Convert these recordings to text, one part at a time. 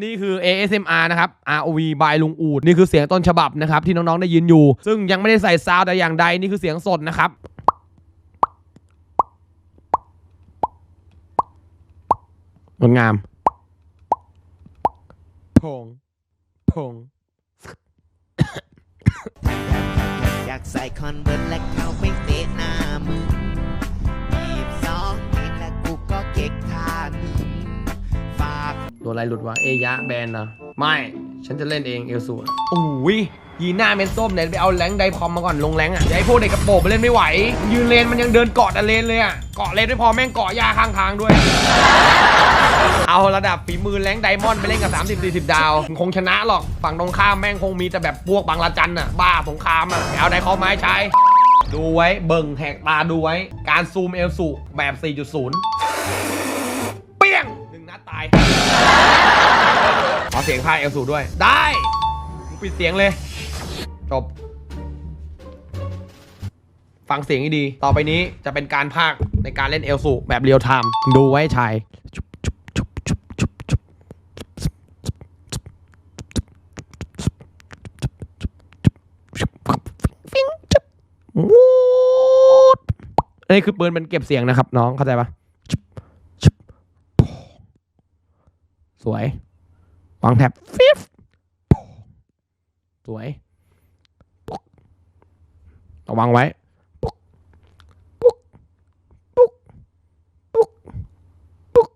นี่คือ ASMR นะครับ ROV by ลุงอูด นี่คือเสียงต้นฉบับนะครับ ที่น้อง ๆ ได้ยินอยู่ ซึ่งยังไม่ได้ใส่ซาวด์แต่อย่างใด นี่คือเสียงสดนะครับ งดงาม พง พง อยากใส่คอนเวิร์ตและเข้าไปเตะหน้ามึง ตัวอะไรหลุดวะ เอยะแบนเหรอ ไม่ ฉันจะเล่นเองเอลสูโอ้ยยีหน้าเมนส้มเนี่ยไปเอาแรงไดคอมมาก่อนลงแรงอะอย่าให้พวกเด็กกระโปรงไปเล่นไม่ไหว ยืนเลนมันยังเดินเกาะแต่เลนเลยอะเกาะเลนไม่พอแม่งเกาะหญ้าข้างทางด้วย เอาระดับฝีมือแรงไดมอนด์ไปเล่นกับ 30 40 ดาว คงชนะหรอกฝั่งตรงข้ามแม่งคงมีแต่แบบพวกบางละจันอะบ้าสงครามอะเอาไดคอมมาให้ใช้ ดูไว้เบิ่งแหกตาดูไว้ การซูมเอลสูแบบ 4.0เปี้ยงห นัดตาย ขอเสียงพายเอลสูด้วย ได้กูปิดเสียงเลย จบ ฟังเสียงให้ดี ต่อไปนี้จะเป็นการพากในการเล่นเอลสูแบบเรียลไทม์ ดูไว้ชายวูดนนี้คือปืนมันเก็บเสียงนะครับ น้องเข้าใจปะ สวยวางแท็บฟิฟสวยระวังไว้ปุ๊กปุ๊กปุ๊กปุ๊กปุ๊ก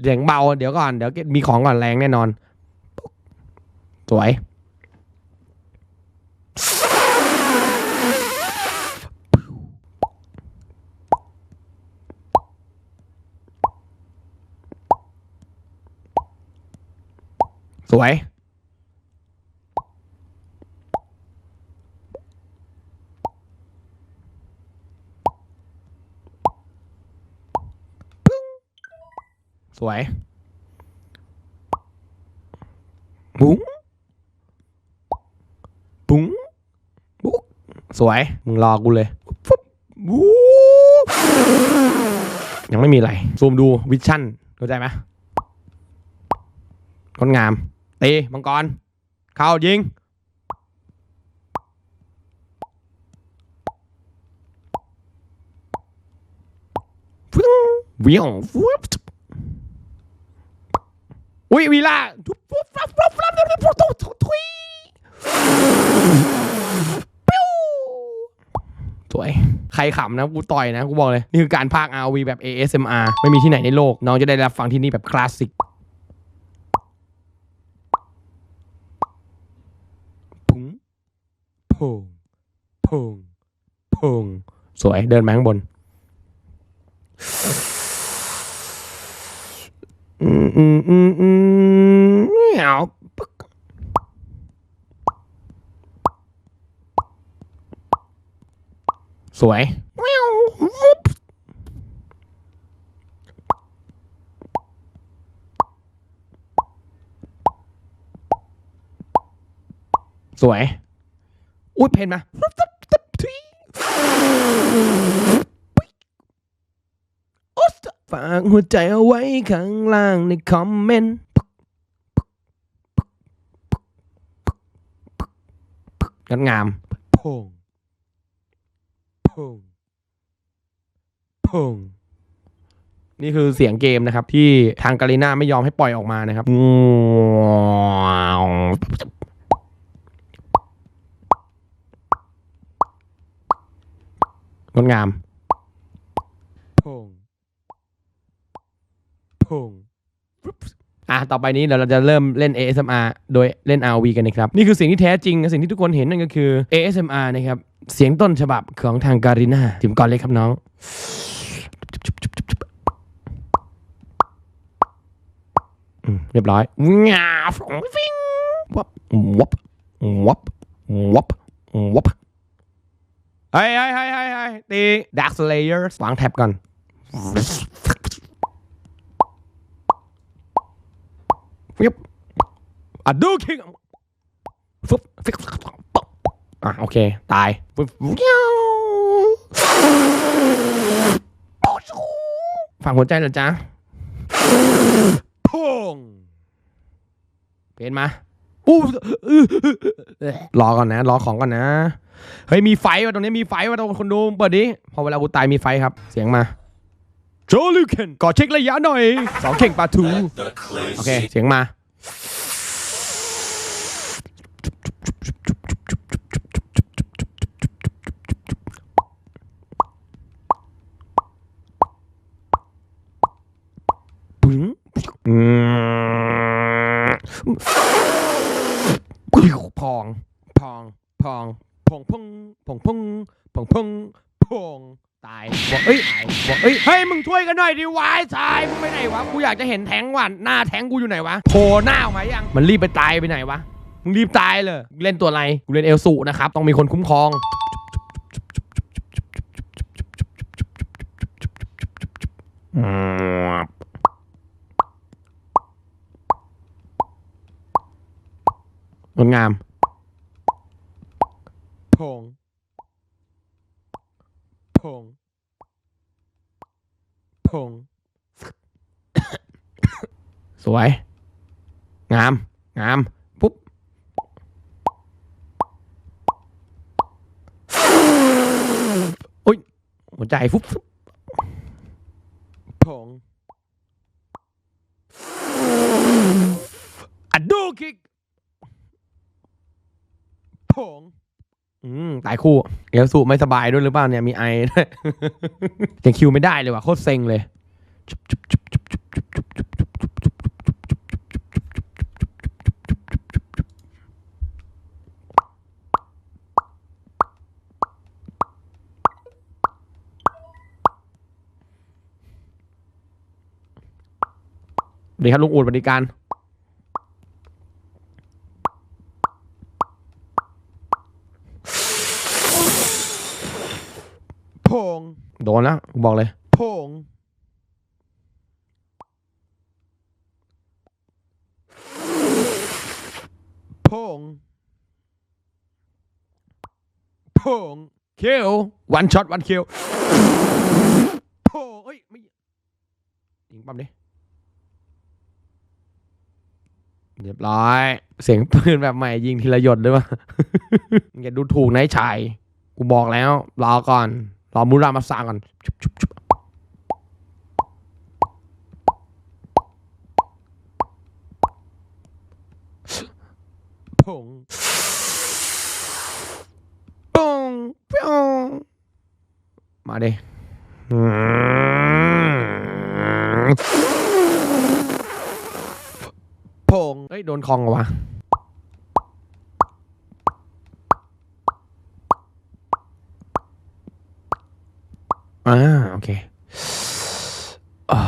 เสียงเบา เดี๋ยวก่อน เดี๋ยวมีของก่อนแรงแน่นอนปุ๊กสวย สวย สวยบุ้งบุ้งบุ๊กสวย มึงรอกูเลยฟึบบู๊ยังไม่มีอะไร ซูมดูวิชั่นเข้าใจไหมคนงาม ตีมังกร เข้ายิงฟึ้งวียงฟึบอุ้ยวีล่าทุบฟุบฟับฟับฟับฟับฟับฟับฟับทุยปิ้วสวย ใครขำนะ กูต่อยนะ กูบอกเลย นี่คือการพากย์ RV แบบ ASMR ไม่มีที่ไหนในโลก น้องจะได้รับฟังที่นี่แบบคลาสสิก พุง พงพงพงสวยเดินมาข้างบนอืมอืมอืมอืมเหงาปึ๊กสวยแวววุบสวย อุ้ยเพนมาฝากหัวใจเอาไว้ข้างล่างในคอมเมนต์งดงามพงพงพงนี่คือเสียงเกมนะครับ ที่ทางกาลิน่าไม่ยอมให้ปล่อยออกมานะครับ งวงดงามพงพงอะต่อไปนี้เดี๋ยวเราจะเริ่มเล่น ASMR โดยเล่น RV กันนะครับ นี่คือสิ่งที่แท้จริงสิ่งที่ทุกคนเห็นนั่นก็คือ ASMR นะครับ เสียงต้นฉบับของทางการิน่าจิมก่อนเลยครับน้องอืมเรียบร้อยงาฟงฟิงวับวับวับวับวับ เฮ้ยเฮ้ยเฮ้ยเฮ้ยเฮ้ยตี Dark Slayer วางแท็บก่อนฟิบอะดูคิงฟึบฟิกอะโอเค ตายฟึบฝังหัวใจเหรอจ๊ะพงเห็นมาอู้รอก่อนนะ รอของก่อนนะ เฮ้ยมีไฟว่ะตรงนี้มีไฟว่ะตรงคนดูเปิดดิพอเวลากูตายมีไฟครับ เสียงมาโจลูเคนก่อเช็คระยะหน่อยสองเข่งปลาทูโอเคเสียงมาปึ้งอืมพอง พอง พอง พองพงพองพงพองพงพองตายบอกเอ้ยบอกเอ้ยเฮ้ยมึงช่วยกันหน่อยดิวายชายมึงไปไหนวะกูอยากจะเห็นแทงว่ะหน้าแทงกูอยู่ไหนวะโผล่หน้าออกมายังมันรีบไปตายไปไหนวะมึงรีบตายเลยเล่นตัวอะไรกูเล่นเอลสูนะครับต้องมีคนคุ้มครองมงดงาม พง พง พง สวย งาม งาม ปุ๊บโอ้ย หัวใจฟุบฟุบพงอะดูคิกผง อืมตายคู่เอลสูไม่สบายด้วยหรือเปล่าเนี่ยมีไอด้วยยังคิวไม่ได้เลยว่ะโคตรเซ็งเลยดีครับลุงอูดบริการ พงโดนแล้วกูบอกเลยพงพงพงคิววันช็อตวันคิวพงเอ้ยไม่ยิงปั๊มดิเรียบร้อย เสียงปืนแบบใหม่ยิงทีละหยดด้วยวะอย่าดูถูกนายชาย กูบอกแล้วรอก่อน รอมูรามาสร้างก่อนชุบชุบชุบผงปงปงมาดิอืมผงเฮ้ย โดนคองเหรอวะ อ่า โอเคอ่า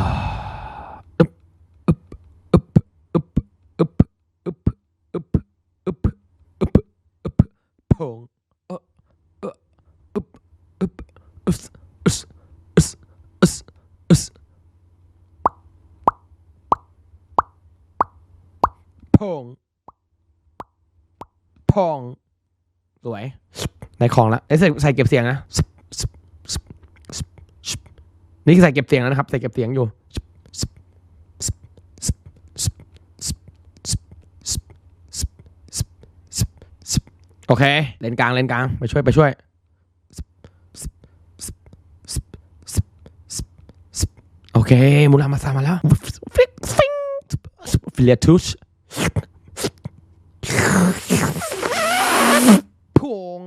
อึบอึบอึบอึบอึบอึบอึบอึบอึบอึบพงเออเอออึบอึบอึสอึสอึสอึสอึสพงพงสวยได้ของแล้วเอ้ใส่ใส่เก็บเสียงนะ นี่ใส่เก็บเสียงแล้วนะครับ ใส่เก็บเสียงอยู่โอเค เลนกลาง เลนกลาง ไปช่วย ไปช่วย โอเค มูรามาซามาแล้วฟิกฟิงฟิเลตุสพง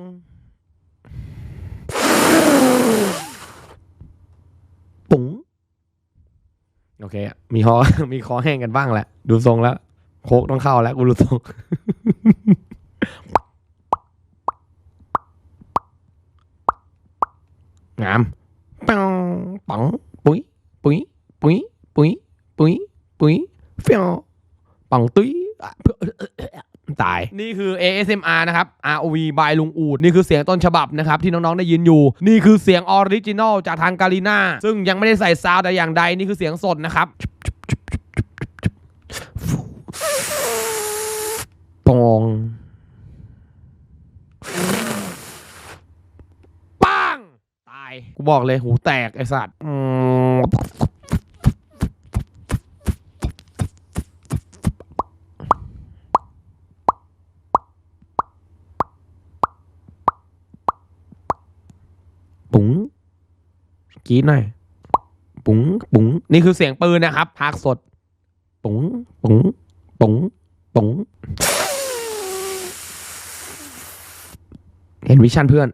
ปุ๋งโอเคอะ มีคอมีคอแห้งกันบ้างแหละ ดูทรงแล้ว โคกต้องเข้าแล้วกูดูทรงงามปังปังปุ้ยปุ้ยปุ้ยปุ้ยปุ้ยปุ้ยเฟี้ยวปังตุ้ยตาย นี่คือ ASMR นะครับ ROV by ลุงอูด นี่คือเสียงต้นฉบับนะครับ ที่น้อง ๆ ได้ยินอยู่ นี่คือเสียงออริจินอลจากทางกาลิน่าซึ่งยังไม่ได้ใส่ซาวด์แต่อย่างใด นี่คือเสียงสดนะครับ ปองปังตาย กูบอกเลยหูแตกไอสัตว์ปุ๋งกีดหน่อยปุ๋งปุ๋งนี่คือเสียงปืนนะครับพากสดปุ๋งปุ๋งปุ๋งปุ๋ง เห็นวิชั่นเพื่อน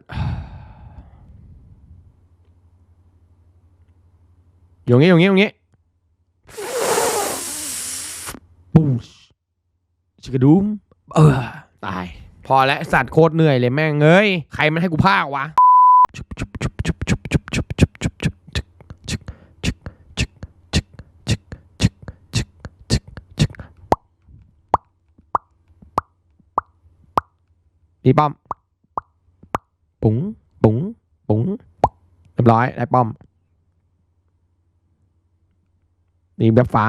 อยู่งี้อยู่งี้อยู่งี้ปูชชิกระดุมเออ ตาย พอแล้วสัตว์โคตรเหนื่อยเลยแม่งเอ้ย ใครมันให้กูพากวะดีป้อม ปุ๋งปุ๋งปุ๋งเรียบร้อยได้ป้อมนี่แบบฟ้า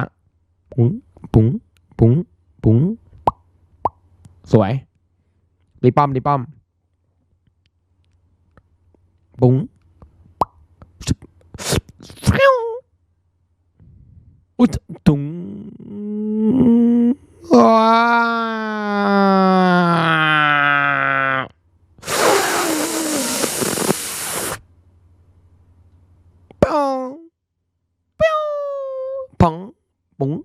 ปุ๋งปุ๋งปุ๋งปุ๋งสวยดีป้อมดีป้อมปุ๋งอุ๊ยตุงว้าวปองปองปองปุ๋งเ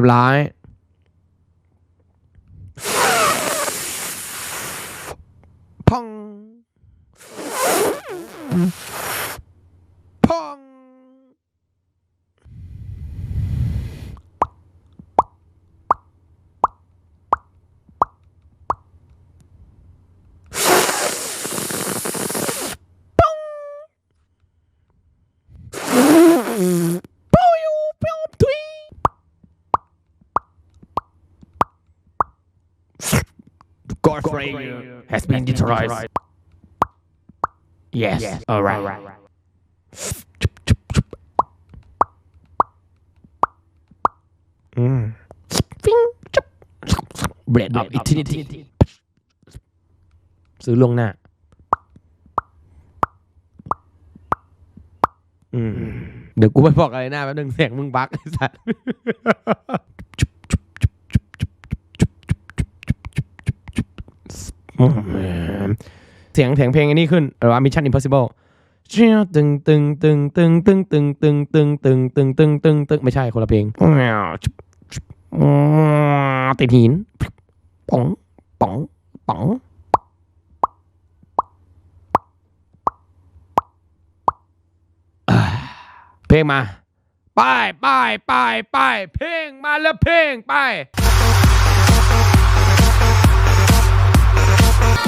รียบร้อยพอง พอง God frame has been destroyed. Yes. All right. Mm. Bread of eternity. ซื้อลวงหน้าอืมเดี๋ยวกูไปบอกอะไรหน้าแป๊บนึงเสียงมึงบั๊กไอ้สัส เสียงเสียงเพลงอันนี้ขึ้นหรือว่า Mission Impossible ตึงตึงตึงตึงตึงตึงตึงตึงตึงตึงตึงตึงตึงไม่ใช่คนละเพลงติดหินป๋องป๋องป๋องเพลงมาไปไปไปไปเพลงมาแล้วเพลงไป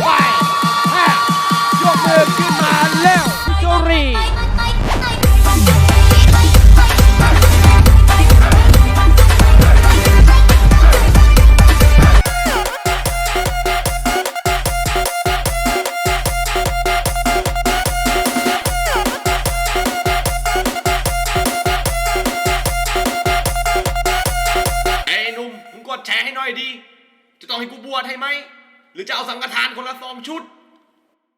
ไปอะยกมือขึ้นมาแล้วพิโจรี